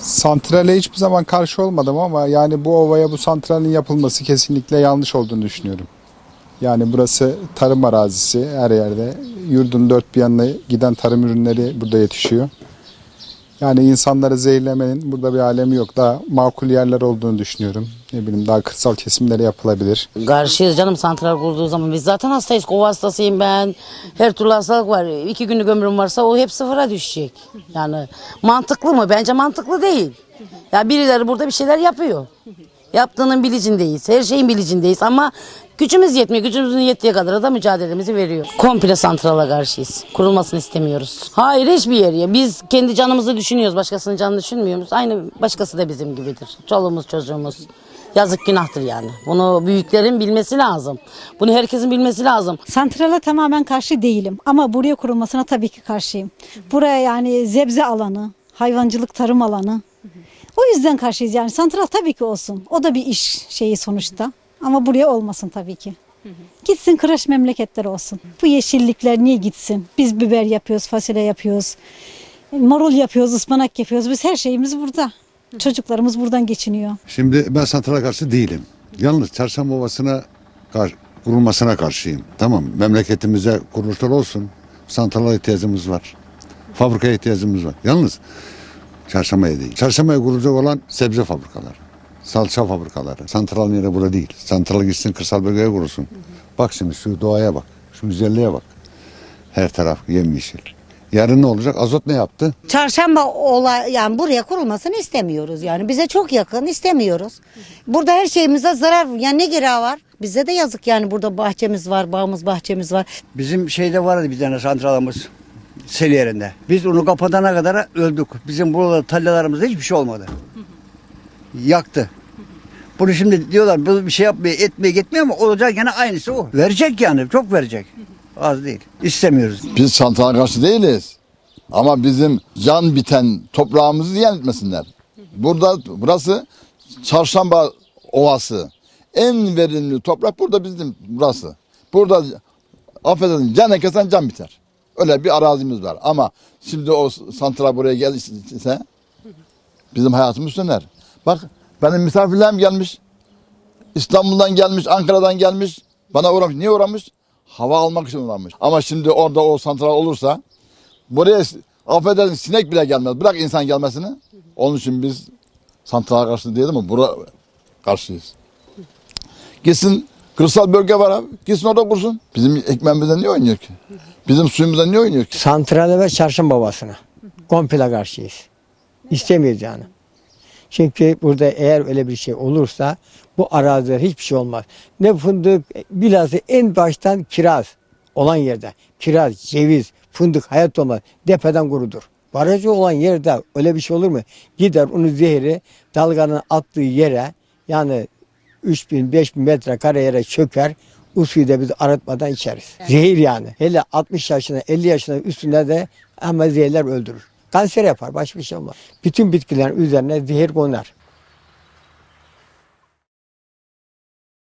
Santrale hiçbir zaman karşı olmadım ama yani bu ovaya bu santralin yapılması kesinlikle yanlış olduğunu düşünüyorum. Yani burası tarım arazisi her yerde. Yurdun dört bir yanına giden tarım ürünleri burada yetişiyor. Yani insanları zehirlemenin burada bir alemi yok. Daha makul yerler olduğunu düşünüyorum. Ne bileyim daha kırsal kesimlere yapılabilir. Karşıyız canım santral kurduğu zaman. Biz zaten hastayız. Kova hastasıyım ben. Her türlü hastalık var. İki günlük ömrüm varsa o hep sıfıra düşecek. Yani mantıklı mı? Bence mantıklı değil. Ya birileri burada bir şeyler yapıyor. Yaptığının bilicindeyiz. Her şeyin bilicindeyiz ama gücümüz yetmiyor. Gücümüzün yettiği kadar da mücadelemizi veriyor. Komple santrala karşıyız. Kurulmasını istemiyoruz. Hayır hiçbir yer ya. Biz kendi canımızı düşünüyoruz. Başkasının canını düşünmüyor muyuz? Aynı başkası da bizim gibidir. Çoluğumuz çocuğumuz. Yazık günahtır yani. Bunu büyüklerin bilmesi lazım. Bunu herkesin bilmesi lazım. Santrala tamamen karşı değilim ama buraya kurulmasına tabii ki karşıyım. Buraya yani zebze alanı, hayvancılık tarım alanı. O yüzden karşıyız yani santral tabii ki olsun. O da bir iş şeyi sonuçta. Ama buraya olmasın tabii ki. Gitsin kıraş memleketler olsun. Bu yeşillikler niye gitsin? Biz biber yapıyoruz, fasulye yapıyoruz. Marul yapıyoruz, ıspanak yapıyoruz. Biz her şeyimiz burada. Çocuklarımız buradan geçiniyor. Şimdi ben santrala karşı değilim. Yalnız Çarşamba Ovası'na kar- kurulmasına karşıyım. Tamam memleketimize kuruluşlar olsun. Santrala ihtiyacımız var. Fabrikaya ihtiyacımız var. Yalnız Çarşamba'ya değil. Çarşamba'ya kurulacak olan sebze fabrikaları. Salça fabrikaları. Santralın yeri burada değil. Santral gitsin kırsal bölgeye kurulsun. Bak şimdi şu doğaya bak. Şu güzelliğe bak. Her taraf yemyeşil. Yarın ne olacak? Azot ne yaptı? Çarşamba olay yani buraya kurulmasını istemiyoruz yani. Bize çok yakın istemiyoruz. Burada her şeyimize zarar yani ne gereği var? Bize de yazık yani burada bahçemiz var, bağımız, bahçemiz var. Bizim şeyde vardı bir tane santralımız sel yerinde. Biz onu kapatana kadar öldük. Bizim burada tarlalarımızda hiçbir şey olmadı. Yaktı. Bunu şimdi diyorlar bu bir şey yapmaya etmeye gitmiyor ama olacak gene aynısı o. Verecek yani çok verecek. Az değil. İstemiyoruz. Biz santrala karşı değiliz. Ama bizim can biten toprağımızı ziyan etmesinler. Burada burası Çarşamba Ovası. En verimli toprak burada bizim burası. Burada affedersin can kesen can biter. Öyle bir arazimiz var. Ama şimdi o santral buraya gelirse bizim hayatımız söner. Bak benim misafirlerim gelmiş. İstanbul'dan gelmiş, Ankara'dan gelmiş. Bana uğramış. Niye uğramış? Hava almak için uğramış. Ama şimdi orada o santral olursa buraya affedersin sinek bile gelmez. Bırak insan gelmesini. Onun için biz santrala karşı değil ama bura karşıyız. Gitsin kırsal bölge var abi. Gitsin orada kursun. Bizim ekmeğimizden niye oynuyor ki? Bizim suyumuzdan niye oynuyor ki? Santrale ve çarşamba babasına. Komple karşıyız. İstemiyoruz yani. Çünkü burada eğer öyle bir şey olursa bu arazide hiçbir şey olmaz. Ne fındık, bilhassa en baştan kiraz olan yerde. Kiraz, ceviz, fındık hayat olmaz. Depeden kurudur. Barajı olan yerde öyle bir şey olur mu? Gider onu zehri dalganın attığı yere yani 3000 5000 metre kare yere çöker. O suyu da biz arıtmadan içeriz. Zehir yani. Hele 60 yaşına 50 yaşına üstünde de hemen zehirler öldürür. Kanser yapar başka bir şey olmaz. Bütün bitkilerin üzerine zehir konar.